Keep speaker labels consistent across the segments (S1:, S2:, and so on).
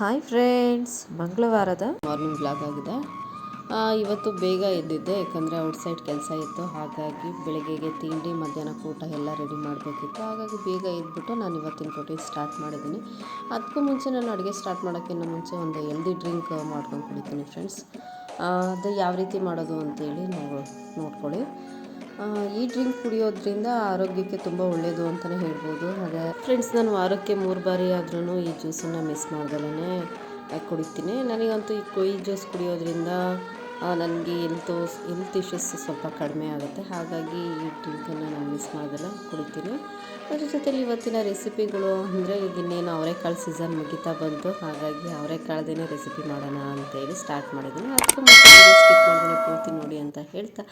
S1: Hi friends ಮಂಗಳವಾರದ morning blog ಆಗಿದೆ. ಇವತ್ತು ಬೇಗ ಎದ್ದಿದ್ದೆ, ಯಾಕಂದರೆ ಔಟ್ಸೈಡ್ ಕೆಲಸ ಇತ್ತು. ಹಾಗಾಗಿ ಬೆಳಗ್ಗೆಗೆ ತಿಂಡಿ, ಮಧ್ಯಾಹ್ನ ಊಟ ಎಲ್ಲ ರೆಡಿ ಮಾಡಬೇಕಿತ್ತು. ಹಾಗಾಗಿ ಬೇಗ ಎದ್ಬಿಟ್ಟು ನಾನು ಇವತ್ತಿನ ಪ್ರೋಟೀನ್ ಸ್ಟಾರ್ಟ್ ಮಾಡಿದ್ದೀನಿ. ಅದಕ್ಕೂ ಮುಂಚೆ ನಾನು ಅಡುಗೆ ಸ್ಟಾರ್ಟ್ ಮಾಡೋಕ್ಕಿಂತ ಮುಂಚೆ ಒಂದು ಎಲ್ದಿ ಡ್ರಿಂಕ್ ಮಾಡ್ಕೊಂಡು ಕುಡಿತೀನಿ ಫ್ರೆಂಡ್ಸ್ ಅದು ಯಾವ ರೀತಿ ಮಾಡೋದು ಅಂತೇಳಿ ನಾವು ನೋಡ್ಕೊಳ್ಳಿ. ಈ ಡ್ರಿಂಕ್ ಕುಡಿಯೋದ್ರಿಂದ ಆರೋಗ್ಯಕ್ಕೆ ತುಂಬ ಒಳ್ಳೆಯದು ಅಂತಲೇ ಹೇಳ್ಬೋದು. ಹಾಗೆ ಫ್ರೆಂಡ್ಸ್ ನಾನು ವಾರಕ್ಕೆ ಮೂರು ಬಾರಿ ಆದ್ರೂ ಈ ಜ್ಯೂಸನ್ನು ಮಿಸ್ ಮಾಡ್ದಲೇ ಕುಡಿತೀನಿ. ನನಗಂತೂ ಈ ಕೊಯ್ ಜ್ಯೂಸ್ ಕುಡಿಯೋದ್ರಿಂದ ನನಗೆ ಎಲ್ತು ಹೆಲ್ತ್ ಇಶ್ಯೂಸ್ ಸ್ವಲ್ಪ ಕಡಿಮೆ ಆಗುತ್ತೆ. ಹಾಗಾಗಿ ಈ ನಾನು ಮಿಸ್ ಮಾಡ್ದಲ್ಲ ಕುಡಿತೀನಿ. ಅದ್ರ ಜೊತೆಲಿ ಇವತ್ತಿನ ರೆಸಿಪಿಗಳು ಅಂದರೆ ಈಗ ಇನ್ನೇನು ಅವರೆಕಾಳು ಸೀಸನ್ ಮುಗಿತಾ ಬಂತು. ಹಾಗಾಗಿ ಅವರೆಕಾಳ್ದೇ ರೆಸಿಪಿ ಮಾಡೋಣ ಅಂತೇಳಿ ಸ್ಟಾರ್ಟ್ ಮಾಡಿದ್ದೀನಿ. ಅದಕ್ಕೂ ಸ್ಕಿಪ್ ಮಾಡಿದ್ರೆ ಪೂರ್ತಿ ನೋಡಿ ಅಂತ ಹೇಳ್ತಾ.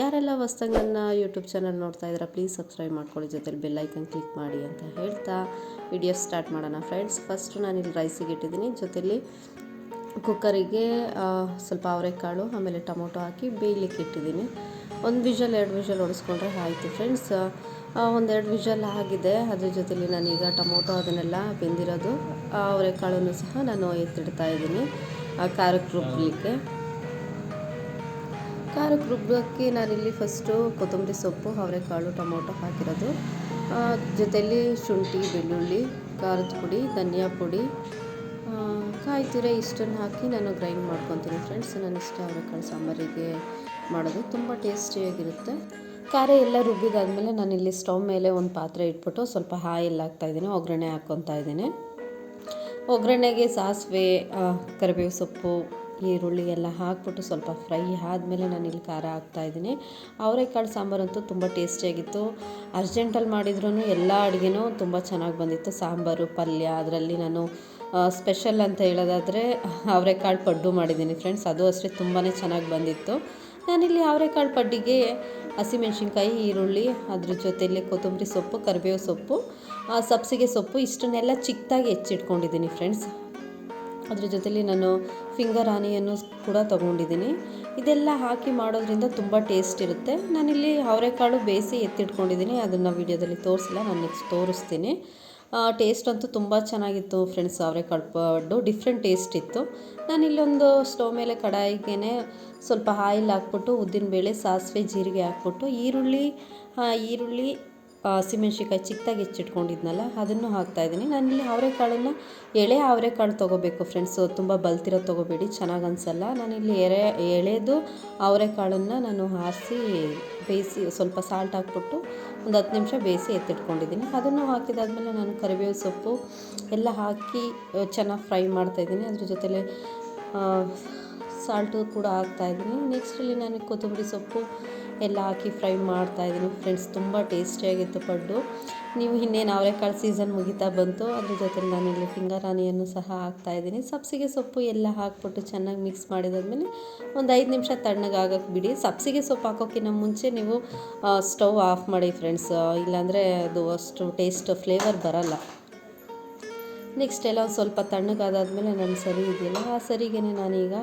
S1: ಯಾರೆಲ್ಲ ಹೊಸ್ತಂಗನ್ನ ಯೂಟ್ಯೂಬ್ ಚಾನಲ್ ನೋಡ್ತಾ ಇದ್ದೀರಾ ಪ್ಲೀಸ್ ಸಬ್ಸ್ಕ್ರೈಬ್ ಮಾಡ್ಕೊಳ್ಳಿ. ಜೊತೆಲಿ ಬೆಲ್ಲೈಕನ್ ಕ್ಲಿಕ್ ಮಾಡಿ ಅಂತ ಹೇಳ್ತಾ. ವಿಡಿಯೋ ಸ್ಟಾರ್ಟ್ ಮಾಡೋಣ. ಫ್ರೆಂಡ್ಸ್ ಫಸ್ಟು ನಾನಿಲ್ಲಿ ರೈಸಿಗೆ ಇಟ್ಟಿದ್ದೀನಿ. ಜೊತೆಲಿ ಕುಕ್ಕರಿಗೆ ಸ್ವಲ್ಪ ಅವರೆಕಾಳು, ಆಮೇಲೆ ಟೊಮೊಟೊ ಹಾಕಿ ಬೇಯಲಿಕ್ಕೆ ಇಟ್ಟಿದ್ದೀನಿ. ಒಂದು ವಿಷಲ್ ಎರಡು ವಿಷಲ್ ಹೊಡೆಸ್ಕೊಂಡ್ರೆ ಆಯಿತು ಫ್ರೆಂಡ್ಸ್. ಒಂದೆರಡು ವಿಷಲ್ ಆಗಿದೆ. ಅದ್ರ ಜೊತೆಲಿ ನಾನೀಗ ಟೊಮೊಟೊ ಅದನ್ನೆಲ್ಲ ಬೆಂದಿರೋದು. ಅವರೆಕಾಳನ್ನು ಸಹ ನಾನು ಎತ್ತಿಡ್ತಾ ಇದ್ದೀನಿ ಖಾರಕ್ಕೆ ರುಬ್ಬಲಿಕ್ಕೆ ಖಾರಕ್ಕೆ ರುಬ್ಬೋಕ್ಕೆ ನಾನಿಲ್ಲಿ ಫಸ್ಟು ಕೊತ್ತಂಬರಿ ಸೊಪ್ಪು, ಅವರೆಕಾಳು, ಟೊಮೊಟೊ ಹಾಕಿರೋದು. ಜೊತೇಲಿ ಶುಂಠಿ, ಬೆಳ್ಳುಳ್ಳಿ, ಖಾರದ ಪುಡಿ, ಧನಿಯಾ ಪುಡಿ ಕಾಯಿ ತುರಿ ಇಷ್ಟನ್ನು ಹಾಕಿ ನಾನು ಗ್ರೈಂಡ್ ಮಾಡ್ಕೊತೀನಿ ಫ್ರೆಂಡ್ಸ್. ನಾನು ಇಷ್ಟ ಅವರೆಕಾಳು ಸಾಂಬಾರಿಗೆ ಮಾಡೋದು ತುಂಬ ಟೇಸ್ಟಿಯಾಗಿರುತ್ತೆ. ಖಾರ ಎಲ್ಲ ರುಬ್ಬಿದಾದಮೇಲೆ ನಾನು ಇಲ್ಲಿ ಸ್ಟವ್ ಮೇಲೆ ಒಂದು ಪಾತ್ರೆ ಇಟ್ಬಿಟ್ಟು ಸ್ವಲ್ಪ ಹಾಯಲ್ಲಿ ಹಾಕ್ತಾಯಿದ್ದೀನಿ ಒಗ್ಗರಣೆ ಹಾಕ್ಕೊತಾ ಇದ್ದೀನಿ. ಒಗ್ಗರಣೆಗೆ ಸಾಸಿವೆ ಕರಿಬೇವು ಸೊಪ್ಪು, ಈರುಳ್ಳಿ ಎಲ್ಲ ಹಾಕ್ಬಿಟ್ಟು ಸ್ವಲ್ಪ ಫ್ರೈ ಆದಮೇಲೆ ನಾನು ಇಲ್ಲಿ ಖಾರ ಹಾಕ್ತಾಯಿದ್ದೀನಿ ಅವರೆಕಾಳು ಸಾಂಬಾರಂತೂ ತುಂಬ ಟೇಸ್ಟಿಯಾಗಿತ್ತು. ಅರ್ಜೆಂಟಲ್ಲಿ ಮಾಡಿದ್ರೂ ಎಲ್ಲ ಅಡುಗೆನೂ ತುಂಬ ಚೆನ್ನಾಗಿ ಬಂದಿತ್ತು. ಸಾಂಬಾರು, ಪಲ್ಯ, ಅದರಲ್ಲಿ ನಾನು ಸ್ಪೆಷಲ್ ಅಂತ ಹೇಳೋದಾದರೆ ಅವರೆಕಾಳು ಪಡ್ಡು ಮಾಡಿದ್ದೀನಿ ಫ್ರೆಂಡ್ಸ್ ಅದು ಅಷ್ಟೇ ತುಂಬಾ ಚೆನ್ನಾಗಿ ಬಂದಿತ್ತು. ನಾನಿಲ್ಲಿ ಅವರೆಕಾಳು ಪಡ್ಡಿಗೆ ಹಸಿಮೆಣ್ಸಿನ್ಕಾಯಿ ಈರುಳ್ಳಿ, ಅದ್ರ ಜೊತೆಯಲ್ಲಿ ಕೊತ್ತಂಬರಿ ಸೊಪ್ಪು, ಕರಿಬೇವು ಸೊಪ್ಪು ಸಬ್ಸಿಗೆ ಸೊಪ್ಪು, ಇಷ್ಟನ್ನೆಲ್ಲ ಚಿಕ್ಕದಾಗಿ ಹೆಚ್ಚಿಟ್ಕೊಂಡಿದ್ದೀನಿ ಫ್ರೆಂಡ್ಸ್ ಅದ್ರ ಜೊತೆಯಲ್ಲಿ ನಾನು ಫಿಂಗರ್ ಆನಿಯನ್ನು ಕೂಡ ತೊಗೊಂಡಿದ್ದೀನಿ. ಇದೆಲ್ಲ ಹಾಕಿ ಮಾಡೋದ್ರಿಂದ ತುಂಬ ಟೇಸ್ಟ್ ಇರುತ್ತೆ. ನಾನಿಲ್ಲಿ ಅವರೆಕಾಳು ಬೇಯಿಸಿ ಎತ್ತಿಟ್ಕೊಂಡಿದ್ದೀನಿ. ಅದನ್ನು ವೀಡಿಯೋದಲ್ಲಿ ತೋರಿಸಿಲ್ಲ. ನಾನು ನೆಕ್ಸ್ಟ್ ತೋರಿಸ್ತೀನಿ. ಟೇಸ್ಟ್ ಅಂತೂ ತುಂಬ ಚೆನ್ನಾಗಿತ್ತು ಫ್ರೆಂಡ್ಸ್ ಅವರೇ ಪಡ್ಡು ಡಿಫ್ರೆಂಟ್ ಟೇಸ್ಟ್ ಇತ್ತು. ನಾನು ಇಲ್ಲೊಂದು ಸ್ಟವ್ ಮೇಲೆ ಕಡಾಯಿಗೆ ಸ್ವಲ್ಪ ಆಯಿಲ್ ಹಾಕ್ಬಿಟ್ಟು ಉದ್ದಿನಬೇಳೆ ಸಾಸಿವೆ, ಜೀರಿಗೆ ಹಾಕ್ಬಿಟ್ಟು ಈರುಳ್ಳಿ ಈರುಳ್ಳಿ ಹಸಿಮೆಣ್ಸಿಕಾಯಿ ಚಿಕ್ಕದಾಗಿ ಹೆಚ್ಚಿಟ್ಕೊಂಡಿದ್ನಲ್ಲ, ಅದನ್ನು ಹಾಕ್ತಾಯಿದ್ದೀನಿ ನಾನಿಲ್ಲಿ ಅವರೆಕಾಳನ್ನು ಎಳೆ ಅವರೆಕಾಳು ತೊಗೋಬೇಕು ಫ್ರೆಂಡ್ಸು ತುಂಬ ಬಲ್ತಿರೋ ತೊಗೋಬೇಡಿ, ಚೆನ್ನಾಗಿ ಅನಿಸಲ್ಲ. ನಾನಿಲ್ಲಿ ಎರೆ, ಎಳೆದು ಅವರೆಕಾಳನ್ನು ನಾನು ಹಾರಿಸಿ ಬೇಯಿಸಿ ಸ್ವಲ್ಪ ಸಾಲ್ಟ್ ಹಾಕ್ಬಿಟ್ಟು ಒಂದು ಹತ್ತು ನಿಮಿಷ ಬೇಯಿಸಿ ಎತ್ತಿಟ್ಕೊಂಡಿದ್ದೀನಿ. ಅದನ್ನು ಹಾಕಿದಾದ್ಮೇಲೆ ನಾನು ಕರಿಬೇವು ಸೊಪ್ಪು ಎಲ್ಲ ಹಾಕಿ ಚೆನ್ನಾಗಿ ಫ್ರೈ ಮಾಡ್ತಾಯಿದ್ದೀನಿ ಅದ್ರ ಜೊತೆಲೆ ಸಾಲ್ಟು ಕೂಡ ಹಾಕ್ತಾಯಿದ್ದೀನಿ ನೆಕ್ಸ್ಟಲ್ಲಿ ನಾನು ಕೊತ್ತಂಬರಿ ಸೊಪ್ಪು ಎಲ್ಲ ಹಾಕಿ ಫ್ರೈ ಮಾಡ್ತಾಯಿದ್ದೀನಿ ಫ್ರೆಂಡ್ಸ್, ತುಂಬ ಟೇಸ್ಟಿಯಾಗಿತ್ತು ಪಡ್ಡು. ನೀವು ಇನ್ನೇನು ಅವರೆಕಾಳು ಸೀಸನ್ ಮುಗಿತಾ ಬಂತು, ಅದ್ರ ಜೊತೆ ನಾನಿಲ್ಲಿ ಫಿಂಗರ್ ಆನಿಯನ್ನು ಸಹ ಹಾಕ್ತಾಯಿದ್ದೀನಿ ಸಬ್ಸಿಗೆ ಸೊಪ್ಪು ಎಲ್ಲ ಹಾಕ್ಬಿಟ್ಟು ಚೆನ್ನಾಗಿ ಮಿಕ್ಸ್ ಮಾಡಿದಾದ್ಮೇಲೆ ಒಂದು ಐದು ನಿಮಿಷ ತಣ್ಣಗಾಗಕ್ಕೆ ಬಿಡಿ. ಸಬ್ಸಿಗೆ ಸೊಪ್ಪು ಹಾಕೋಕ್ಕಿಂತ ಮುಂಚೆ ನೀವು ಸ್ಟವ್ ಆಫ್ ಮಾಡಿ ಫ್ರೆಂಡ್ಸ್. ಇಲ್ಲಾಂದರೆ ಅದು ಅಷ್ಟು ಟೇಸ್ಟ್, ಫ್ಲೇವರ್ ಬರಲ್ಲ. ನೆಕ್ಸ್ಟ್ ಎಲ್ಲ ಒಂದು ಸ್ವಲ್ಪ ತಣ್ಣಗಾದಾದ್ಮೇಲೆ ನಾನು ಸರಿ ಇದೆಯಲ್ಲ, ಆ ಸರಿಗೆ ನಾನೀಗ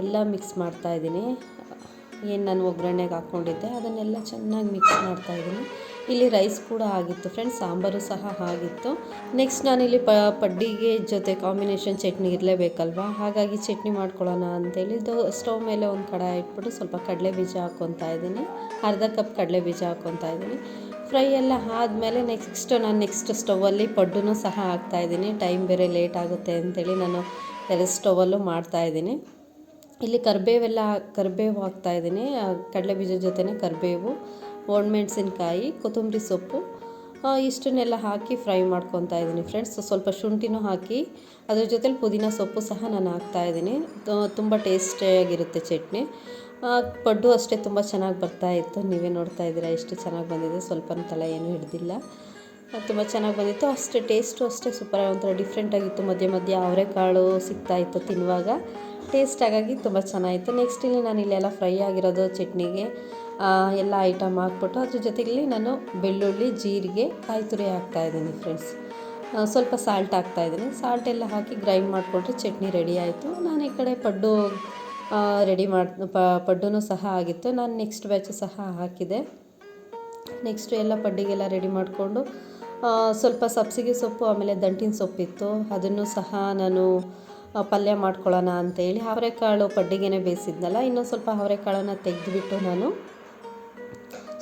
S1: ಎಲ್ಲ ಮಿಕ್ಸ್ ಮಾಡ್ತಾಯಿದ್ದೀನಿ ಏನು ನಾನು ಒಗ್ಗರಣೆಗೆ ಹಾಕ್ಕೊಂಡಿದ್ದೆ, ಅದನ್ನೆಲ್ಲ ಚೆನ್ನಾಗಿ ಮಿಕ್ಸ್ ಮಾಡ್ತಾಯಿದ್ದೀನಿ ಇಲ್ಲಿ ರೈಸ್ ಕೂಡ ಆಗಿತ್ತು ಫ್ರೆಂಡ್ಸ್ ಸಾಂಬಾರು ಸಹ ಆಗಿತ್ತು. ನೆಕ್ಸ್ಟ್ ನಾನಿಲ್ಲಿ ಪ, ಪಡ್ಡಿಗೆ ಜೊತೆ ಕಾಂಬಿನೇಷನ್ ಚಟ್ನಿ ಇರಲೇಬೇಕಲ್ವಾ? ಹಾಗಾಗಿ ಚಟ್ನಿ ಮಾಡ್ಕೊಳ್ಳೋಣ ಅಂತೇಳಿ ಇದು ಸ್ಟವ್ ಮೇಲೆ ಒಂದು ಕಡಾಯಿ ಇಟ್ಬಿಟ್ಟು ಸ್ವಲ್ಪ ಕಡಲೆ ಬೀಜ ಹಾಕ್ಕೊತಾ ಇದ್ದೀನಿ. ಅರ್ಧ ಕಪ್ ಕಡಲೆ ಬೀಜ ಹಾಕ್ಕೊತಾ ಇದ್ದೀನಿ. ಫ್ರೈ ಎಲ್ಲ ಆದಮೇಲೆ ನೆಕ್ಸ್ಟ್ ನಾನು ನೆಕ್ಸ್ಟ್ ಸ್ಟವಲ್ಲಿ ಪಡ್ಡು ಸಹ ಹಾಕ್ತಾಯಿದ್ದೀನಿ ಟೈಮ್ ಬೇರೆ ಲೇಟ್ ಆಗುತ್ತೆ ಅಂತೇಳಿ ನಾನು ಎರಡು ಸ್ಟವಲ್ಲೂ ಮಾಡ್ತಾಯಿದ್ದೀನಿ ಇಲ್ಲಿ ಕರಿಬೇವೆಲ್ಲ ಕರಿಬೇವು ಹಾಕ್ತಾಯಿದ್ದೀನಿ ಕಡಲೆ ಬೀಜ ಜೊತೆನೇ ಕರಿಬೇವು ಒಣಮೆಣ್ಸಿನ್ಕಾಯಿ ಕೊತ್ತಂಬರಿ ಸೊಪ್ಪು. ಇಷ್ಟನ್ನೆಲ್ಲ ಹಾಕಿ ಫ್ರೈ ಮಾಡ್ಕೊತಾ ಇದ್ದೀನಿ ಫ್ರೆಂಡ್ಸ್. ಸ್ವಲ್ಪ ಶುಂಠಿನೂ ಹಾಕಿ ಅದ್ರ ಜೊತೇಲಿ ಪುದೀನ ಸೊಪ್ಪು ಸಹ ನಾನು ಹಾಕ್ತಾ ಇದ್ದೀನಿ. ತುಂಬ ಟೇಸ್ಟಿಯಾಗಿರುತ್ತೆ ಚಟ್ನಿ. ಪಡ್ಡು ಅಷ್ಟೇ ತುಂಬ ಚೆನ್ನಾಗಿ ಬರ್ತಾ ಇತ್ತು. ನೀವೇ ನೋಡ್ತಾ ಇದ್ದೀರಾ ಎಷ್ಟು ಚೆನ್ನಾಗಿ ಬಂದಿದೆ. ಸ್ವಲ್ಪ ತಲೆ ಏನೂ ಹಿಡ್ದಿಲ್ಲ. ತುಂಬ ಚೆನ್ನಾಗಿ ಬಂದಿತ್ತು. ಅಷ್ಟೇ ಟೇಸ್ಟು ಅಷ್ಟೇ ಸೂಪರ್ ಒಂಥರ ಡಿಫ್ರೆಂಟಾಗಿತ್ತು ಮಧ್ಯೆ ಮಧ್ಯೆ ಅವರೆಕಾಳು ಸಿಗ್ತಾಯಿತ್ತು ತಿನ್ನುವಾಗ. ಟೇಸ್ಟ್ ಆಗಾಗಿ ತುಂಬ ಚೆನ್ನಾಗಿತ್ತು. ನೆಕ್ಸ್ಟ್ ಇಲ್ಲಿ ನಾನು ಇಲ್ಲೆಲ್ಲ ಫ್ರೈ ಆಗಿರೋದು ಚಟ್ನಿಗೆ ಎಲ್ಲ ಐಟಮ್ ಹಾಕ್ಬಿಟ್ಟು ಅದ್ರ ಜೊತೆಗೆ ನಾನು ಬೆಳ್ಳುಳ್ಳಿ, ಜೀರಿಗೆ ಕಾಯಿ ತುರಿ ಹಾಕ್ತಾಯಿದ್ದೀನಿ ಫ್ರೆಂಡ್ಸ್ ಸ್ವಲ್ಪ ಸಾಲ್ಟ್ ಹಾಕ್ತಾಯಿದ್ದೀನಿ ಸಾಲ್ಟ್ ಎಲ್ಲ ಹಾಕಿ ಗ್ರೈಂಡ್ ಮಾಡಿಕೊಂಡ್ರೆ ಚಟ್ನಿ ರೆಡಿ ಆಯಿತು. ನಾನು ಈ ಕಡೆ ಪಡ್ಡು ರೆಡಿ ಮಾಡಿ ಪಡ್ಡು ಸಹ ಆಗಿತ್ತು. ನಾನು ನೆಕ್ಸ್ಟ್ ಬ್ಯಾಚು ಸಹ ಹಾಕಿದೆ. ನೆಕ್ಸ್ಟ್ ಎಲ್ಲ ಪಡ್ಡಿಗೆಲ್ಲ ರೆಡಿ ಮಾಡಿಕೊಂಡು ಸ್ವಲ್ಪ ಸಬ್ಸಿಗೆ ಸೊಪ್ಪು, ಆಮೇಲೆ ದಂಟಿನ ಸೊಪ್ಪಿತ್ತು. ಅದನ್ನು ಸಹ ನಾನು ಪಲ್ಯ ಮಾಡ್ಕೊಳ್ಳೋಣ ಅಂತೇಳಿ ಅವರೆಕಾಳು ಪಡ್ಡಿಗೆನೆ ಬೇಯಿಸಿದ್ನಲ್ಲ, ಇನ್ನೊಂದು ಸ್ವಲ್ಪ ಅವರೆಕಾಳನ್ನು ತೆಗೆದುಬಿಟ್ಟು ನಾನು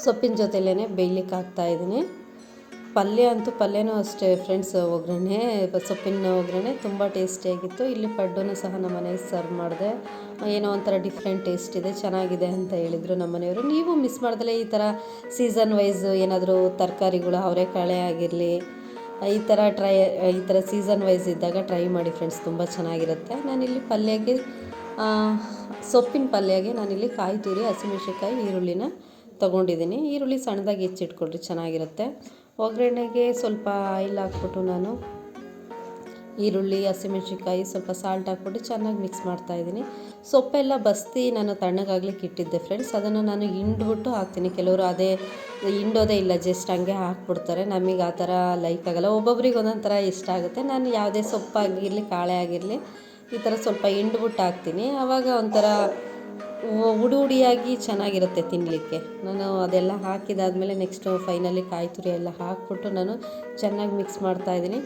S1: ಸೊಪ್ಪಿನ ಜೊತೆಲೇ ಬೇಯ್ಲಿಕ್ಕೆ ಹಾಕ್ತಾಯಿದ್ದೀನಿ ಪಲ್ಯ ಅಂತೂ ಪಲ್ಯನೂ ಅಷ್ಟೇ ಫ್ರೆಂಡ್ಸ್ ಒಗ್ಗರಣೆ, ಸೊಪ್ಪಿನ ಒಗ್ಗರಣೆ ತುಂಬ ಟೇಸ್ಟಿಯಾಗಿತ್ತು ಇಲ್ಲಿ ಪಡ್ಡೂ ಸಹ ನಮ್ಮ ಮನೆಗೆ ಸರ್ವ್ ಮಾಡಿದೆ. ಏನೋ ಒಂಥರ ಡಿಫ್ರೆಂಟ್ ಟೇಸ್ಟ್ ಇದೆ, ಚೆನ್ನಾಗಿದೆ ಅಂತ ಹೇಳಿದರು ನಮ್ಮ ಮನೆಯವರು. ನೀವು ಮಿಸ್ ಮಾಡ್ದಲೇ ಈ ಥರ ಸೀಸನ್ ವೈಸ್ ಏನಾದರೂ ತರಕಾರಿಗಳು, ಅವರೆಕಾಳೆ ಆಗಿರಲಿ ಈ ಥರ ಟ್ರೈ ಈ ಥರ ಸೀಸನ್ ವೈಸ್ ಇದ್ದಾಗ ಟ್ರೈ ಮಾಡಿ ಫ್ರೆಂಡ್ಸ್ ತುಂಬ ಚೆನ್ನಾಗಿರುತ್ತೆ. ನಾನಿಲ್ಲಿ ಪಲ್ಯಗೆ ಆ, ಸೊಪ್ಪಿನ ಪಲ್ಯಗೆ ನಾನಿಲ್ಲಿ ಕಾಯಿ ತುರಿ ಹಸಿಮೆಣ್ಸಿನ್ಕಾಯಿ ಈರುಳ್ಳಿನ ತೊಗೊಂಡಿದ್ದೀನಿ. ಈರುಳ್ಳಿ ಸಣ್ಣದಾಗಿ ಹೆಚ್ಚಿಟ್ಕೊಳ್ರಿ ಚೆನ್ನಾಗಿರುತ್ತೆ. ಒಗ್ಗರಣೆಗೆ ಸ್ವಲ್ಪ ಆಯಿಲ್ ಹಾಕ್ಬಿಟ್ಟು ನಾನು ಈರುಳ್ಳಿ, ಹಸಿಮೆಣ್ಸಿನ್ಕಾಯಿ ಸ್ವಲ್ಪ ಸಾಲ್ಟ್ ಹಾಕ್ಬಿಟ್ಟು ಚೆನ್ನಾಗಿ ಮಿಕ್ಸ್ ಮಾಡ್ತಾಯಿದ್ದೀನಿ ಸೊಪ್ಪೆಲ್ಲ ಬಸ್ತಿ ನಾನು ತಣ್ಣಗಾಗ್ಲಿಕ್ಕೆ ಇಟ್ಟಿದ್ದೆ ಫ್ರೆಂಡ್ಸ್ ಅದನ್ನು ನಾನು ಹಿಂಡ್ಬಿಟ್ಟು ಹಾಕ್ತೀನಿ. ಕೆಲವರು ಅದೇ ಹಿಂಡೋದೇ ಇಲ್ಲ ಜಸ್ಟ್ ಹಂಗೆ ಹಾಕ್ಬಿಡ್ತಾರೆ. ನಮಗೆ ಆ ಥರ ಲೈಕ್ ಆಗಲ್ಲ. ಒಬ್ಬೊಬ್ರಿಗೆ ಒಂದೊಂದು ಥರ ಇಷ್ಟ ಆಗುತ್ತೆ. ನಾನು ಯಾವುದೇ ಸೊಪ್ಪಾಗಿರಲಿ, ಕಾಳೆ ಆಗಿರಲಿ, ಈ ಥರ ಸ್ವಲ್ಪ ಹಿಂಡ್ಬಿಟ್ಟು ಹಾಕ್ತೀನಿ. ಆವಾಗ ಒಂಥರ ಉಡಿ ಉಡಿಯಾಗಿ ಚೆನ್ನಾಗಿರುತ್ತೆ ತಿನ್ನಲಿಕ್ಕೆ ನಾನು ಅದೆಲ್ಲ ಹಾಕಿದಾದ್ಮೇಲೆ ನೆಕ್ಸ್ಟು ಫೈನಲಿ ಕಾಯಿ ತುರಿ ಎಲ್ಲ ಹಾಕ್ಬಿಟ್ಟು ನಾನು ಚೆನ್ನಾಗಿ ಮಿಕ್ಸ್ ಮಾಡ್ತಾಯಿದ್ದೀನಿ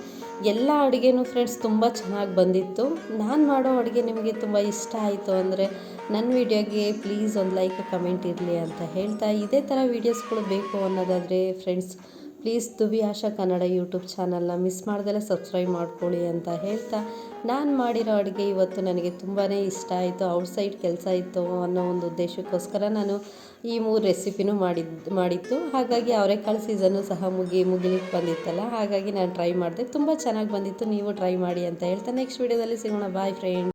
S1: ಎಲ್ಲ ಅಡುಗೆನೂ ಫ್ರೆಂಡ್ಸ್ ತುಂಬ ಚೆನ್ನಾಗಿ ಬಂದಿತ್ತು. ನಾನು ಮಾಡೋ ಅಡುಗೆ ನಿಮಗೆ ತುಂಬ ಇಷ್ಟ ಆಯಿತು ಅಂದರೆ ನನ್ನ ವಿಡಿಯೋಗೆ ಪ್ಲೀಸ್ ಒಂದು ಲೈಕ್ ಕಮೆಂಟ್ ಇರಲಿ ಅಂತ ಹೇಳ್ತಾ ಇದೇ ಥರ ವೀಡಿಯೋಸ್ಗಳು ಬೇಕು ಅನ್ನೋದಾದರೆ ಫ್ರೆಂಡ್ಸ್ ಪ್ಲೀಸ್ ದುಬಿ ಆಶಾ ಕನ್ನಡ ಯೂಟ್ಯೂಬ್ ಚಾನಲ್ನ ಮಿಸ್ ಮಾಡ್ದಲೇ ಸಬ್ಸ್ಕ್ರೈಬ್ ಮಾಡ್ಕೊಳ್ಳಿ ಅಂತ ಹೇಳ್ತಾ ನಾನು ಮಾಡಿರೋ ಅಡುಗೆ ಇವತ್ತು ನನಗೆ ತುಂಬಾ ಇಷ್ಟ ಆಯಿತು ಔಟ್ಸೈಡ್ ಕೆಲಸ ಇತ್ತು ಅನ್ನೋ ಒಂದು ಉದ್ದೇಶಕ್ಕೋಸ್ಕರ ನಾನು ಈ ಮೂರು ರೆಸಿಪಿನೂ ಮಾಡಿದ್ದು ಮಾಡಿತ್ತು. ಹಾಗಾಗಿ ಅವರೆಕಾಳು ಸೀಸನ್ನು ಸಹ ಮುಗಿ ಮುಗಿಲಿಕ್ಕೆ ಬಂದಿತ್ತಲ್ಲ, ಹಾಗಾಗಿ ನಾನು ಟ್ರೈ ಮಾಡಿದೆ. ತುಂಬ ಚೆನ್ನಾಗಿ ಬಂದಿತ್ತು, ನೀವು ಟ್ರೈ ಮಾಡಿ ಅಂತ ಹೇಳ್ತಾ ನೆಕ್ಸ್ಟ್ ವೀಡಿಯೋದಲ್ಲಿ ಸಿಗೋಣ. Boy friend